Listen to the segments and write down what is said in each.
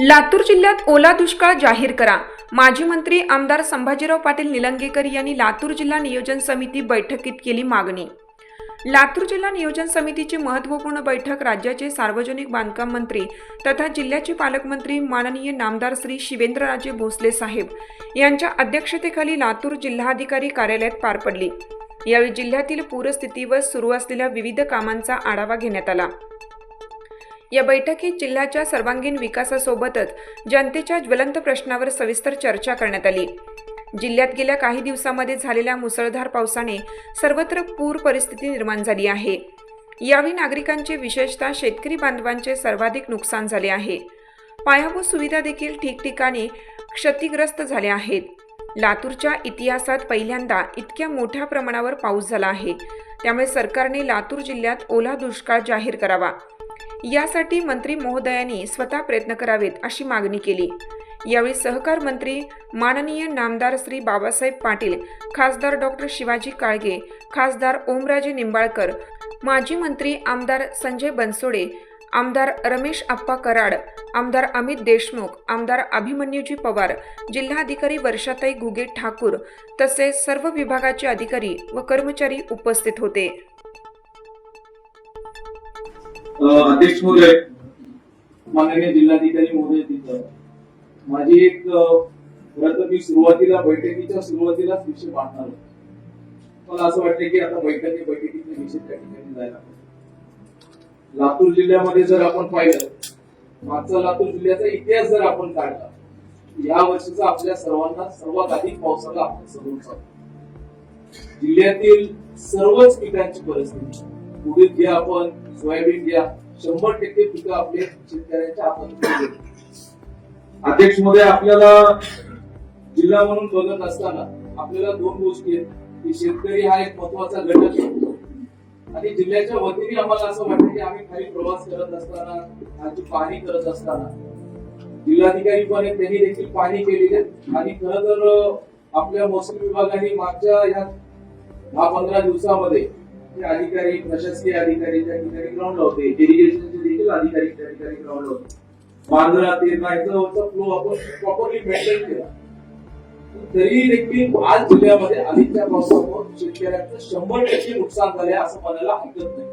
लातूर जिल्ह्यात ओला दुष्काळ जाहीर करा. माजी मंत्री आमदार संभाजीराव पाटील निलंगेकर यांनी लातूर जिल्हा नियोजन समिती बैठकीत केली मागणी. लातूर जिल्हा नियोजन समितीची महत्त्वपूर्ण बैठक राज्याचे सार्वजनिक बांधकाम मंत्री तथा जिल्ह्याचे पालकमंत्री माननीय नामदार श्री शिवेंद्रराजे भोसले साहेब यांच्या अध्यक्षतेखाली लातूर जिल्हाधिकारी कार्यालयात पार पडली. यावेळी जिल्ह्यातील पूरस्थितीवर सुरू असलेल्या विविध कामांचा आढावा घेण्यात आला. या बैठकीत जिल्ह्याच्या सर्वांगीण विकासासोबतच जनतेच्या ज्वलंत प्रश्नावर सविस्तर चर्चा करण्यात आली. जिल्ह्यात गेल्या काही दिवसांमध्ये झालेल्या मुसळधार पावसाने सर्वत्र पूर परिस्थिती निर्माण झाली आहे. यावेळी नागरिकांचे विशेषतः शेतकरी बांधवांचे सर्वाधिक नुकसान झाले आहे. पायाभूत सुविधा देखील ठिकठिकाणी क्षतिग्रस्त झाल्या आहेत. लातूरच्या इतिहासात पहिल्यांदा इतक्या मोठ्या प्रमाणावर पाऊस झाला आहे. त्यामुळे सरकारने लातूर जिल्ह्यात ओला दुष्काळ जाहीर करावा. यासाठी मंत्री महोदयांनी स्वतः प्रयत्न करावेत अशी मागणी केली. यावेळी सहकार मंत्री माननीय नामदार श्री बाबासाहेब पाटील खासदार डॉक्टर शिवाजी काळगे खासदार ओमराजे निंबाळकर माजी मंत्री आमदार संजय बनसोडे आमदार रमेश आप्पा कराड आमदार अमित देशमुख आमदार अभिमन्यूजी पवार जिल्हाधिकारी वर्षाताई घुगे ठाकूर तसेच सर्व विभागाचे अधिकारी व कर्मचारी उपस्थित होते. अध्यक्ष महोदय माननीय जिल्हाधिकारी महोदय तिथं. माझी एक खरं तर मी सुरुवातीला बैठकीच्या सुरुवातीला विषय मांडणार होतो. मला असं वाटतं की आता बैठकी बैठकीचे विषय त्या ठिकाणी जायला लातूर जिल्ह्यामध्ये जर आपण पाहिलं मागचा लातूर जिल्ह्याचा इतिहास जर आपण काढला या वर्षीचा आपल्या सर्वांना सर्वात अधिक पावसाला आपण समोर जिल्ह्यातील सर्वच पिकांची परिस्थिती उडीद घ्या आपण सोयाबीन घ्या शंभर टक्के पिकं आपले शेतकऱ्यांच्या हातात अध्यक्षमध्ये आपल्याला जिल्हा म्हणून बघत असताना आपल्याला दोन गोष्टी आहेत. की शेतकरी हा एक महत्त्वाचा घटक आहे. आणि जिल्ह्याच्या वतीने आम्हाला असं वाटतं की आम्ही खाली प्रवास करत असताना आमची पाहणी करत असताना जिल्हाधिकारी पण आहेत, त्यांनी देखील पाहणी केलेली आहे. आणि खरं तर आपल्या महसूल विभागाने मागच्या ह्या दहा पंधरा दिवसामध्ये जे अधिकारी प्रशासकीय अधिकारी त्या ठिकाणी ग्राउंडला होते. इरिगेशनचे देखील अधिकारी त्या ठिकाणी ग्राउंडला होते. बांद्रा ते याचा फ्लो आपण प्रॉपरली मेंटेन केला. तरी देखील आज जिल्ह्यामध्ये अधिकच्या पावसामुळे शेतकऱ्यांचं शंभर टक्के नुकसान झाले असं म्हणायला हरकत नाही.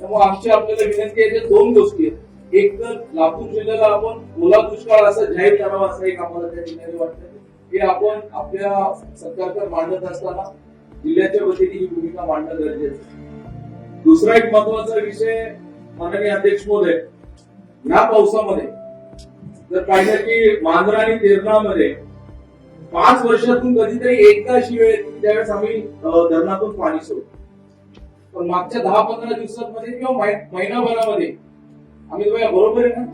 त्यामुळे आमची आपल्याला विनंती आहे दोन गोष्टी आहेत. एक तर लातूर जिल्ह्याला आपण ओला दुष्काळ असा जाहीर करावा असं एक आम्हाला त्या ठिकाणी वाटतं. हे आपण आपल्या सरकारकडे मांडत असताना जिल्ह्याच्या वतीने ही भूमिका मांडणं गरजेचं दुसरा एक महत्त्वाचा विषय माननीय अध्यक्ष महोदय या पावसामध्ये जर पाहिलं की मांजरा आणि तेरणामध्ये पाच वर्षातून कधीतरी एकदा अशी वेळ येते त्यावेळेस आम्ही धरणातून पाणी सोडतो. पण मागच्या दहा पंधरा दिवसांमध्ये किंवा महिनाभरामध्ये आम्ही बरोबर आहे ना?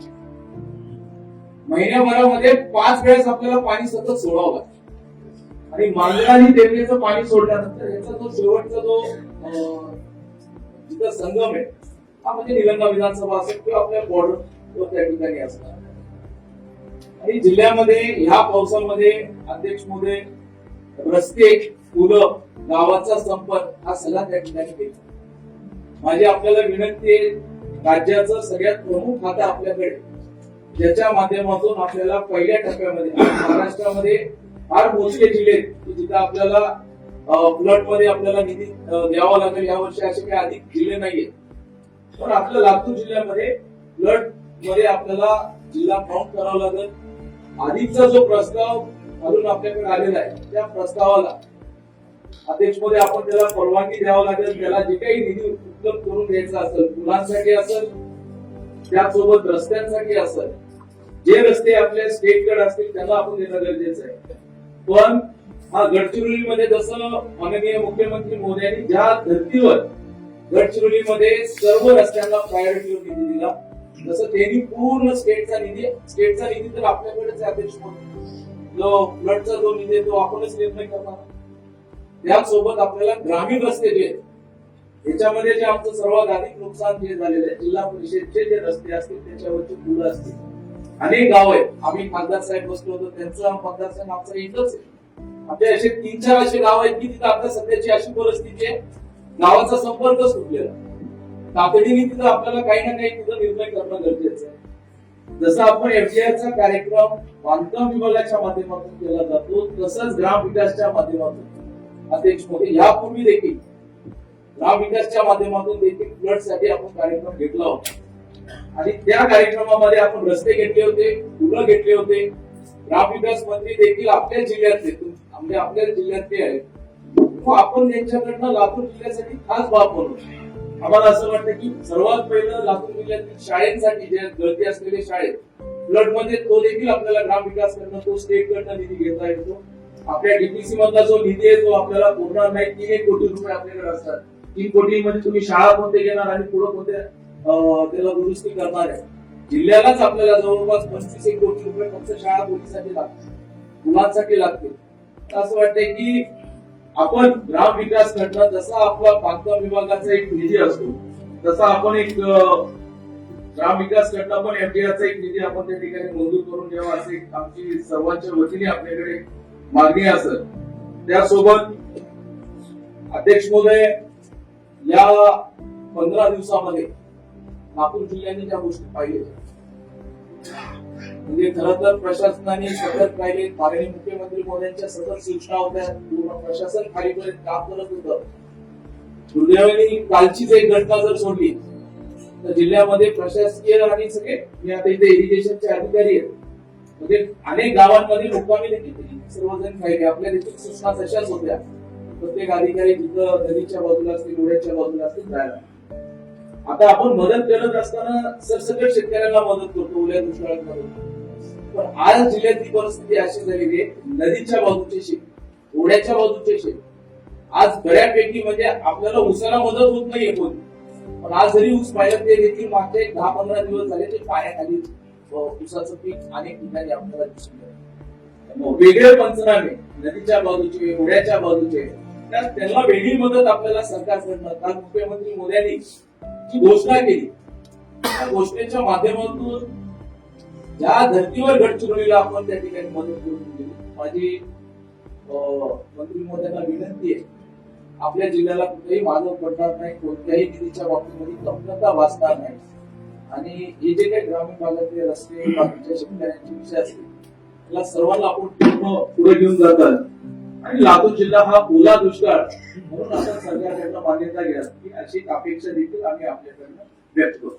महिन्याभरामध्ये पाच वेळेस आपल्याला पाणी सतत सोडावं लागतं. आणि मांजरा आणि तेरणीचं पाणी सोडल्यानंतर याचा जो शेवटचा जो जिथं संगम आहे हा म्हणजे निलंगा विधानसभा असेल किंवा आपल्या बॉर्डर त्या ठिकाणी असणार. आणि जिल्ह्यामध्ये ह्या पावसामध्ये अध्यक्ष मोदय रस्ते पुलं गावाचा संपर्क हा सगळा त्या ठिकाणी माझी आपल्याला विनंती आहे राज्याचं सगळ्यात प्रमुख खातं आपल्याकडे ज्याच्या माध्यमातून आपल्याला पहिल्या टप्प्यामध्ये महाराष्ट्रामध्ये फार मोजके जिल्हे आहेत. की आपल्याला फ्लडमध्ये आपल्याला निधी द्यावा लागेल. या वर्षी असे काही अधिक जिल्हे नाहीयेत पण आपल्या लातूर जिल्ह्यामध्ये फ्लडमध्ये आपल्याला जिल्हा काउंट करावा लागेल. आधीचा जो प्रस्ताव अजून आपल्याकडे आलेला आहे त्या प्रस्तावाला अध्यक्षमध्ये आपण त्याला परवानगी द्यावं लागेल. त्याला जे काही निधी उपलब्ध करून द्यायचा असेल मुलांसाठी असेल त्यासोबत रस्त्यांसाठी असेल जे रस्ते आपल्या स्टेटकडे असतील त्यांना आपण देणं गरजेचं आहे. पण हा गडचिरोलीमध्ये जसं माननीय मुख्यमंत्री मोदयांनी ज्या धर्तीवर गडचिरोलीमध्ये सर्व रस्त्यांना प्रायोरिटीवर निधी दिला जसं त्यांनी पूर्ण स्टेटचा निधी स्टेटचा निधी तर आपल्याकडेच अध्यक्ष जो फ्लडचा जो निधी आहे तो आपणच निर्णय करणार. त्यासोबत आपल्याला ग्रामीण रस्ते जे आहेत याच्यामध्ये जे आमचं सर्वात अधिक नुकसान जे झालेलं आहे जिल्हा परिषदचे जे रस्ते असतील त्याच्यावरची पुलं असतील अनेक गाव आहेत. आम्ही खासदार साहेब बसलो होतो त्यांचं खासदार साहेब आमचा इथंच आहे. आपले असे तीन चार असे गाव आहेत की तिथं आता सध्याची अशी परिस्थिती आहे. गावाचा संपर्क सुटलेला. तातडीने तिथं आपल्याला काही ना काही तिथं निर्णय करणं गरजेचं आहे. जसं आपण FDI चा कार्यक्रम बांधकाम विभागाच्या माध्यमातून केला जातो तसंच ग्राम विकासच्या माध्यमातून अध्यक्ष मोदी यापूर्वी देखील ग्राम विकासच्या माध्यमातून देखील फ्लडसाठी आपण कार्यक्रम घेतला होता. आणि त्या कार्यक्रमामध्ये आपण रस्ते घेतले होते पुलं घेतले होते. ग्रामविकास मंत्री देखील आपल्या जिल्ह्यातले म्हणजे आपल्या जिल्ह्यातले आहेत. आपण त्यांच्याकडनं लातूर जिल्ह्यासाठी खास बाब बनवतो आम्हाला असं वाटतं की सर्वात पहिलं लातूर जिल्ह्यातील शाळेसाठी ज्या गर्दी असलेल्या शाळेत फ्लडमध्ये तो देखील आपल्याला ग्राम विकास करणं तो स्टेट कडनं निधी घेता येतो. आपल्या डीपीसी मधला जो निधी आहे तो आपल्याला पूर्ण नाही. तीन एक कोटी रुपये आपल्याकडे असतात. तीन कोटी मध्ये तुम्ही शाळा कोणते घेणार आणि पुढे कोणत्या त्याला दुरुस्ती करणार आहे. जिल्ह्यालाच आपल्याला जवळपास पंचवीस एक कोटी रुपये फक्त शाळा पोलीसाठी लागतील. मुलांसाठी लागतील. तर असं वाटतंय की आपण ग्राम विकास करणं जसा आपला बांधकाम विभागाचा एक निधी असतो तसा आपण एक ग्राम विकास करणं पण एफडीआरचा एक निधी आपण त्या ठिकाणी मंजूर करून घ्यावा असे आमची सर्वांच्या वतीने आपल्याकडे मागणी असत त्यासोबत अध्यक्ष महोदय या पंधरा दिवसामध्ये नागपूर जिल्ह्याने ज्या गोष्टी पाहिल्या म्हणजे खर तर प्रशासनाने सतत पाहिले माननीय मुख्यमंत्री मोदयांच्या सतत सूचना होत्या. पूर्ण प्रशासन खालीपर्यंत काम करत होतं. दुर्दैवाने कालचीच एक घटना जर सोडली तर जिल्ह्यामध्ये प्रशासकीय आणि सगळे मी आता इथे इरिगेशनचे अधिकारी आहेत. म्हणजे अनेक गावांमध्ये मुक्कामी देखील सर्वजण खायले आपल्या देखील सूचना तशाच होत्या. प्रत्येक अधिकारी जिथं नदीच्या बाजूला असतील ओढ्याच्या बाजूला असतील जायला. आता आपण मदत करत असताना सरसकट शेतकऱ्यांना मदत करतो ओल्या दुष्काळात मदत पण आज जिल्ह्यातली परिस्थिती अशी झालेली आहे नदीच्या बाजूचे शेत ओढ्याच्या बाजूचे शेत. आज बऱ्यापैकी म्हणजे आपल्याला उसाला मदत होत नाहीये कोणी. पण आज जरी ऊस पाहिलं ते देखील मागचे दहा पंधरा दिवस झाले ते पाण्याखाली ऊसाचं पीक अनेक ठिकाणी आपल्याला दिसून वेगळे पंचनामे नदीच्या बाजूचे ओढ्याच्या बाजूचे त्यांना वेगळी मदत आपल्याला सरकारकडनं काल मुख्यमंत्री मोदी जी घोषणा केली. त्या घोषणेच्या माध्यमातून ज्या धर्तीवर गडचिरोलीला आपण त्या ठिकाणी मदत करून दिली. माझी मंत्री महोदयांना विनंती आहे आपल्या जिल्ह्याला कुठेही मागं पडणार नाही कोणत्याही निधीच्या बाबतीमध्ये कमतरता वाचणार नाही. आणि हे जे काही ग्रामीण भागातले रस्ते बाकीच्या शेतकऱ्यांचे विषय असतील त्याला सर्वांना आपण पूर्ण पुढे घेऊन जातात आणि लातूर जिल्हा हा ओला दुष्काळ म्हणून आपण सरकारकडनं मान्यता घ्या की अशी एक अपेक्षा देखील आम्ही आपल्याकडनं व्यक्त करतो.